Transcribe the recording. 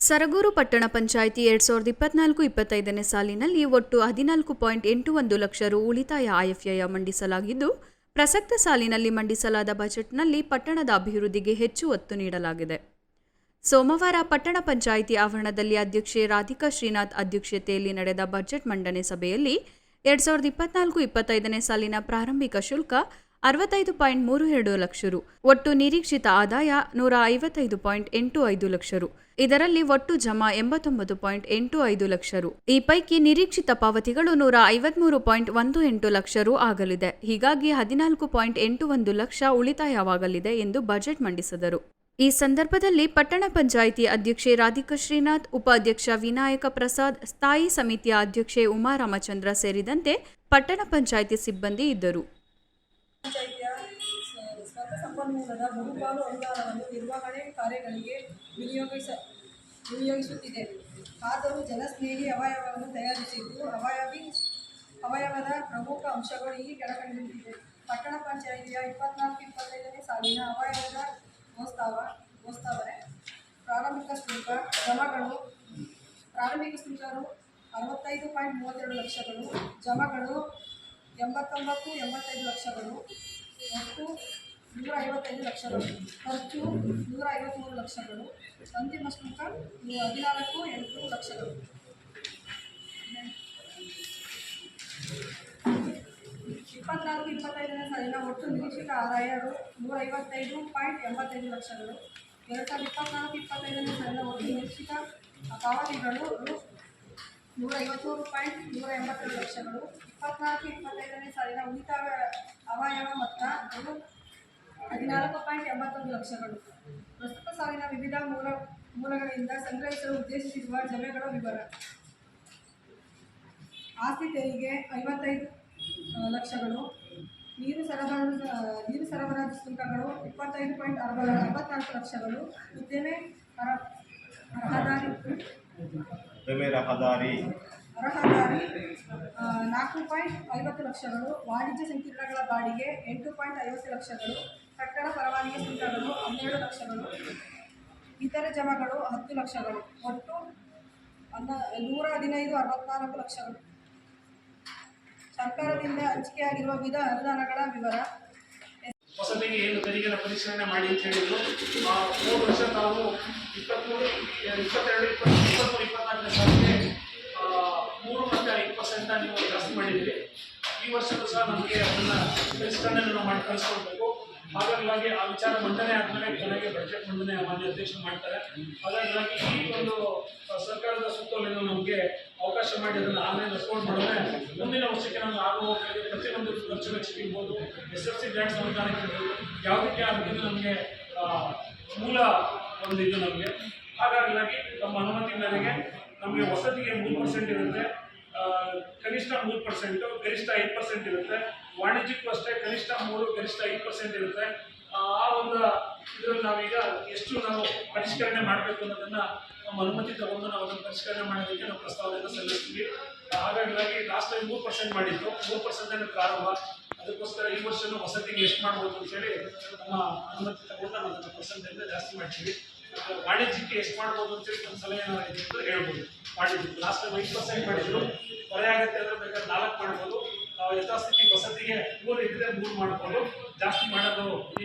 ಸರಗೂರು ಪಟ್ಟಣ ಪಂಚಾಯಿತಿ ಎರಡ್ ಸಾವಿರದ ಇಪ್ಪತ್ನಾಲ್ಕು ಇಪ್ಪತ್ತೈದನೇ ಸಾಲಿನಲ್ಲಿ ಒಟ್ಟು ಹದಿನಾಲ್ಕು ಪಾಯಿಂಟ್ ಎಂಟು ಒಂದು ಲಕ್ಷ ರು ಉಳಿತಾಯ ಆಯವ್ಯಯ ಮಂಡಿಸಲಾಗಿದ್ದು, ಪ್ರಸಕ್ತ ಸಾಲಿನಲ್ಲಿ ಮಂಡಿಸಲಾದ ಬಜೆಟ್ನಲ್ಲಿ ಪಟ್ಟಣದ ಅಭಿವೃದ್ಧಿಗೆ ಹೆಚ್ಚು ಒತ್ತು ನೀಡಲಾಗಿದೆ. ಸೋಮವಾರ ಪಟ್ಟಣ ಪಂಚಾಯಿತಿ ಆವರಣದಲ್ಲಿ ಅಧ್ಯಕ್ಷೆ ರಾಧಿಕಾ ಶ್ರೀನಾಥ್ ಅಧ್ಯಕ್ಷತೆಯಲ್ಲಿ ನಡೆದ ಬಜೆಟ್ ಮಂಡನೆ ಸಭೆಯಲ್ಲಿ ಎರಡ್ ಸಾವಿರದ ಇಪ್ಪತ್ನಾಲ್ಕು ಇಪ್ಪತ್ತೈದನೇ ಸಾಲಿನ ಪ್ರಾರಂಭಿಕ ಶುಲ್ಕ ಅರವತ್ತೈದು ಪಾಯಿಂಟ್ ಮೂರು ಎರಡು ಲಕ್ಷ ರು. ಒಟ್ಟು ನಿರೀಕ್ಷಿತ ಆದಾಯ ನೂರ ಐವತ್ತೈದು ಪಾಯಿಂಟ್ ಎಂಟು ಐದು ಲಕ್ಷ ರು. ಇದರಲ್ಲಿ ಒಟ್ಟು ಜಮಾ ಎಂಬತ್ತೊಂಬತ್ತು ಪಾಯಿಂಟ್ ಎಂಟು ಐದು ಲಕ್ಷ ರು. ಈ ಪೈಕಿ ನಿರೀಕ್ಷಿತ ಪಾವತಿಗಳು ನೂರ ಐವತ್ಮೂರು ಪಾಯಿಂಟ್ ಒಂದು ಎಂಟು ಲಕ್ಷ ರು ಆಗಲಿದೆ. ಹೀಗಾಗಿ ಹದಿನಾಲ್ಕು ಪಾಯಿಂಟ್ ಎಂಟು ಒಂದು ಲಕ್ಷ ಉಳಿತಾಯವಾಗಲಿದೆ ಎಂದು ಬಜೆಟ್ ಮಂಡಿಸಿದರು. ಈ ಸಂದರ್ಭದಲ್ಲಿ ಪಟ್ಟಣ ಪಂಚಾಯಿತಿ ಅಧ್ಯಕ್ಷೆ ರಾಧಿಕಾ ಶ್ರೀನಾಥ್, ಉಪಾಧ್ಯಕ್ಷ ವಿನಾಯಕ ಪ್ರಸಾದ್, ಸ್ಥಾಯಿ ಸಮಿತಿಯ ಅಧ್ಯಕ್ಷೆ ಉಮಾ ರಾಮಚಂದ್ರ ಸೇರಿದಂತೆ ಪಟ್ಟಣ ಪಂಚಾಯಿತಿ ಸಿಬ್ಬಂದಿ ಇದ್ದರು. ಪಂಚಾಯಿತಿಯ ಸಂಪನ್ಮೂಲದ ಬಹುಪಾಲು ಅನುದಾನವನ್ನು ನಿರ್ವಹಣೆ ಕಾರ್ಯಗಳಿಗೆ ವಿನಿಯೋಗಿಸ, ವಿನಿಯೋಗಿಸುತ್ತಿದೆ. ಆದರೂ ಜನಸ್ನೇಹಿ ಅವಯವವನ್ನು ತಯಾರಿಸಿದ್ದು ಅವಯವಿ, ಅವಯವದ ಪ್ರಮುಖ ಅಂಶಗಳು ಈ ಕೆಳಕಂಡಿದೆ ಪಟ್ಟಣ ಪಂಚಾಯಿತಿಯ ಇಪ್ಪತ್ನಾಲ್ಕು, ಇಪ್ಪತ್ತೈದನೇ ಸಾಲಿನ ಅವಯವದ ಮೋಸ್ತಾವ ಮೋಸ್ತಾವನೆ ಪ್ರಾರಂಭಿಕ ಶುಲ್ಕ, ಜಮಗಳು, ಪ್ರಾರಂಭಿಕ ಶುಲ್ಕರು ಅರವತ್ತೈದು ಪಾಯಿಂಟ್ ಮೂವತ್ತೆರಡು ಲಕ್ಷಗಳು, ಜಮಗಳು ಎಂಬತ್ತೊಂಬತ್ತು, ಎಂಬತ್ತೈದು ಲಕ್ಷಗಳು. ಒಟ್ಟು ನೂರ ಐವತ್ತೈದು ಲಕ್ಷಗಳು. ಖರ್ಚು ನೂರ ಐವತ್ತ್ಮೂರು ಲಕ್ಷಗಳು. ಅಂತಿಮ ಶುಲ್ಕ ಹದಿನಾಲ್ಕು, ಎಂಟು ಲಕ್ಷಗಳು. ಇಪ್ಪತ್ನಾಲ್ಕು ಇಪ್ಪತ್ತೈದನೇ ಸಾಲಿನ ಒಟ್ಟು ನಿರೀಕ್ಷಿತ ಆದಾಯ ರು ನೂರ ಐವತ್ತೈದು ಪಾಯಿಂಟ್ ಎಂಬತ್ತೈದು ಲಕ್ಷಗಳು. ಎರಡು ಸಾವಿರದ ಇಪ್ಪತ್ನಾಲ್ಕು ಇಪ್ಪತ್ತೈದನೇ ಸಾಲಿನ ಒಟ್ಟು ನಿರೀಕ್ಷಿತ ಪಾವತಿಗಳು ನೂರ ಐವತ್ತ್ಮೂರು ಪಾಯಿಂಟ್ ನೂರ ಎಂಬತ್ತೈದು ಲಕ್ಷಗಳು. ಇಪ್ಪತ್ನಾಲ್ಕು ಇಪ್ಪತ್ತೈದನೇ ಸಾಲಿನ ಉಳಿತಾಯ ಅವಯವ ಮೊತ್ತ ಹದಿನಾಲ್ಕು ಪಾಯಿಂಟ್ ಎಂಬತ್ತೊಂದು ಲಕ್ಷಗಳು. ಪ್ರಸ್ತುತ ಸಾಲಿನ ವಿವಿಧ ಮೂಲ ಮೂಲಗಳಿಂದ ಸಂಗ್ರಹಿಸಲು ಉದ್ದೇಶಿಸಿರುವ ಜಮೆಗಳ ವಿವರ. ಆಸ್ತಿ ತೆರಿಗೆ ಐವತ್ತೈದು ಲಕ್ಷಗಳು. ನೀರು ಸರಬರಾಜು ನೀರು ಸರಬರಾಜು ಶುಲ್ಕಗಳು ಇಪ್ಪತ್ತೈದು ಪಾಯಿಂಟ್ ಅರವ ಅರವತ್ನಾಲ್ಕು ಲಕ್ಷಗಳು. ಉದ್ದಿಮೆ ಅರ ರಹದಾರಿ ಉದ್ಯಮೆ ರಹದಾರಿ. ರಹದಾರಿ ಆ, ನಾಲ್ಕು ಪಾಯಿಂಟ್ ಐವತ್ತು ಲಕ್ಷಗಳು, ವಾಣಿಜ್ಯ ಸಂಕೀರ್ಣಗಳ ಬಾಡಿಗೆ ಎಂಟು ಪಾಯಿಂಟ್ ಐವತ್ತು ಲಕ್ಷಗಳು, ಕಟ್ಟಡ ಪರವಾನಗಿ ಶುಲ್ಕಗಳು ಹನ್ನೆರಡು ಲಕ್ಷಗಳು, ಇತರೆ ಜಮಗಳು ಹತ್ತು ಲಕ್ಷಗಳು, ಒಟ್ಟು ಹನ್ನ ನೂರ ಹದಿನೈದು ಅರವತ್ನಾಲ್ಕು ಲಕ್ಷಗಳು. ಸರ್ಕಾರದಿಂದ ಹಂಚಿಕೆಯಾಗಿರುವ ವಿವಿಧ ಅನುದಾನಗಳ ವಿವರ. ಹೊಸದಾಗಿ ಏನು ತೆರಿಗೆನ ಪರಿಶೀಲನೆ ಮಾಡಿ ಅಂತ ಹೇಳಿದ್ರು. ಮೂರು ವರ್ಷ ನಾವು ಇಪ್ಪತ್ತ್ಮೂರು ಇಪ್ಪತ್ತೆರಡು, ಇಪ್ಪತ್ತು ಇಪ್ಪತ್ತ್ಮೂರು, ಇಪ್ಪತ್ನಾಲ್ಕನೇ ಸಾಲಿಗೆ ಪರ್ಸೆಂಟ್ ನೀವು ಜಾಸ್ತಿ ಮಾಡಿದ್ದೀವಿ. ಈ ವರ್ಷದ ಸಹ ನಮಗೆ ಅದನ್ನು ಪರಿಷ್ಕರಣೆ ನಾವು ಮಾಡಿ ಕಳಿಸ್ಕೊಡ್ಬೇಕು. ಹಾಗಾಗಿ ಆ ವಿಚಾರ ಮಂಡನೆ ಆದಮೇಲೆ ಕೊನೆಗೆ ಬಜೆಟ್ ಮಂಡನೆ ಮಾನ್ಯ ಅಧ್ಯಕ್ಷರು ಮಾಡ್ತಾರೆ. ಹಾಗಾಗಿ ಈ ಒಂದು ಸರ್ಕಾರದ ಸುತ್ತೋಲೆಯನ್ನು ನಮಗೆ ಅವಕಾಶ ಮಾಡಿ ಅದನ್ನು ಆನ್ಲೈನ್ ರೆಸ್ಪಾಂಡ್ ಮಾಡಿದ್ರೆ ಮುಂದಿನ ವರ್ಷಕ್ಕೆ ನಮ್ಗೆ ಆಗುವ ಪ್ರತಿಯೊಂದು ಖರ್ಚು ವೆಚ್ಚಕ್ಕೆ ಇರ್ಬೋದು ಎಸ್ ಎಫ್ ಸಿ ಗ್ರಾಂಟ್ಸ್ ಅನುದಾನಕ್ಕೆ ಯಾವುದಕ್ಕೆ ಅದಕ್ಕೆ ನಮಗೆ ಮೂಲ ಒಂದು ಇದು ನಮಗೆ. ಹಾಗಾಗಿ ನಮ್ಮ ಅನುಮತಿ ಮೇರೆಗೆ ನಮಗೆ ವಸತಿಗೆ ಮೂರು ಪರ್ಸೆಂಟ್ ಇರುತ್ತೆ. ಕನಿಷ್ಠ ಮೂರು ಪರ್ಸೆಂಟು ಗರಿಷ್ಠ ಐದು ಪರ್ಸೆಂಟ್ ಇರುತ್ತೆ. ವಾಣಿಜ್ಯಕ್ಕೂ ಅಷ್ಟೇ ಕನಿಷ್ಠ ಮೂರು, ಗರಿಷ್ಠ ಐದು ಪರ್ಸೆಂಟ್ ಇರುತ್ತೆ. ಆ ಒಂದು ಇದರಲ್ಲಿ ನಾವೀಗ ಎಷ್ಟು ನಾವು ಪರಿಷ್ಕರಣೆ ಮಾಡಬೇಕು ಅನ್ನೋದನ್ನ ನಮ್ಮ ಅನುಮತಿ ತಗೊಂಡು ನಾವು ಅದನ್ನು ಪರಿಷ್ಕರಣೆ ಮಾಡೋದಕ್ಕೆ ನಾವು ಪ್ರಸ್ತಾವನೆಯನ್ನು ಸಲ್ಲಿಸ್ತೀವಿ. ಹಾಗಾಗಿ ಲಾಸ್ಟ್ ಟೈಮ್ ಮೂರು ಪರ್ಸೆಂಟ್ ಮಾಡಿದ್ದು. ಮೂರು ಪರ್ಸೆಂಟ್ ಪ್ರಾರಂಭ. ಅದಕ್ಕೋಸ್ಕರ ಈ ವರ್ಷನೂ ವಸತಿಗೆ ಎಷ್ಟು ಮಾಡ್ಬೋದು ಅಂತೇಳಿ ನಮ್ಮ ಅನುಮತಿ ತಗೊಂಡು ನಾವು ಅದನ್ನು ಪರ್ಸೆಂಟನ್ನು ಜಾಸ್ತಿ ಮಾಡ್ತೀವಿ. ವಾಣಿಜ್ಯಕ್ಕೆ ಎಷ್ಟು ಮಾಡ್ಬೋದು ಅಂತೇಳಿ ನಮ್ಮ ಸಲಹೆ ಹೇಳ್ಬೋದು. ಮಾಡಿದ್ವಿ ಲಾಸ್ಟ್ ಟೈಮ್ ಐದು ಪರ್ಸೆಂಟ್ ಮಾಡಿದ್ರು ಹೊರೆ ಆಗುತ್ತೆ ಅಂದ್ರೆ ಬೇಕಾದ್ರೆ ನಾಲ್ಕು ಮಾಡ್ಬೋದು. ಯಥಾಸ್ಥಿತಿ ವಸತಿಗೆ ಮೂರು ಇದ್ರೆ ಮೂರು ಮಾಡ್ಬೋದು ಜಾಸ್ತಿ ಮಾಡೋದು